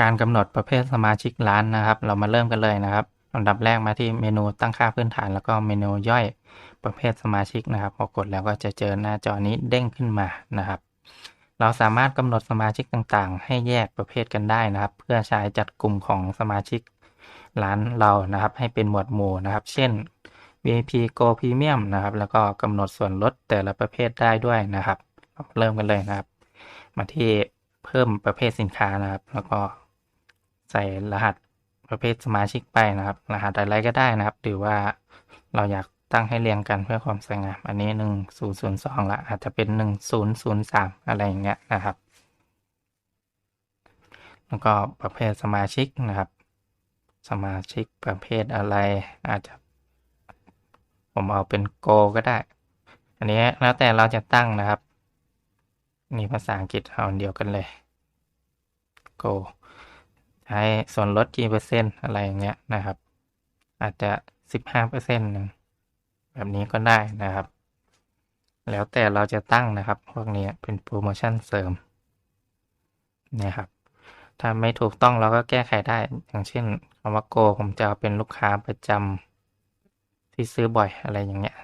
การกำหนดประเภทสมาชิกร้านนะครับ เรามาเริ่มกันเลยนะครับอันดับแรกมาที่เมนูตั้งค่าพื้นฐาน แล้วก็เมนูย่อยประเภทสมาชิกนะครับ พอกดแล้วก็จะเจอหน้าจอนี้เด้งขึ้นมานะครับ เราสามารถกำหนดสมาชิกต่างๆ ให้แยกประเภทกันได้นะครับ เพื่อใช้จัดกลุ่มของสมาชิกร้านเรานะครับ ให้เป็นหมวดหมู่นะครับ เช่น VIP Go Premium นะครับ แล้วก็กำหนดส่วนลดแต่ละประเภทได้ด้วยนะครับ เริ่มกันเลยนะครับ มาที่เพิ่มประเภทสินค้านะครับ แล้วก็ ใส่รหัสประเภทสมาชิกไปนะครับ รหัสอะไรก็ได้นะครับ หรือว่าเราอยากตั้งให้เรียงกันเพื่อความสวยงาม อันนี้หนึ่งศูนย์ศูนย์สองละอาจจะเป็นหนึ่งศูนย์ศูนย์สามอะไรอย่างเงี้ยนะครับ แล้วก็ประเภทสมาชิกนะครับ สมาชิกประเภทอะไรอาจจะ ผมเอาเป็นโกก็ได้ อันนี้แล้วแต่เราจะตั้งนะครับ นี่ภาษาอังกฤษเอาเดียวกันเลย go ใช้ส่วนลดกี่เปอร์เซ็นต์อะไรอย่างเงี้ยนะครับ อาจจะสิบห้าเปอร์เซ็นต์หนึ่งแบบนี้ก็ได้นะครับ แล้วแต่เราจะตั้งนะครับ พวกนี้เป็นโปรโมชั่นเสริมเนี่ยครับ ถ้าไม่ถูกต้องเราก็แก้ไขได้ อย่างเช่นคำว่า go ผมจะเอาเป็นลูกค้าประจำที่ซื้อบ่อยอะไรอย่างเงี้ย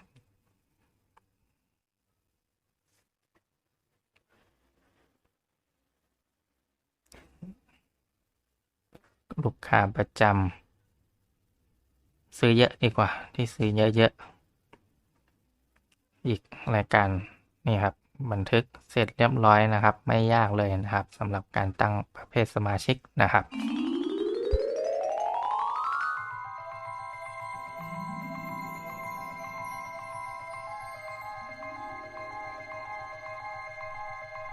ลูกค้าประจำซื้อเยอะดีกว่า ที่ซื้อเยอะๆอีกรายการนี่ครับ บันทึกเสร็จเรียบร้อยนะครับ ไม่ยากเลยนะครับสำหรับการตั้งประเภทสมาชิกนะครับ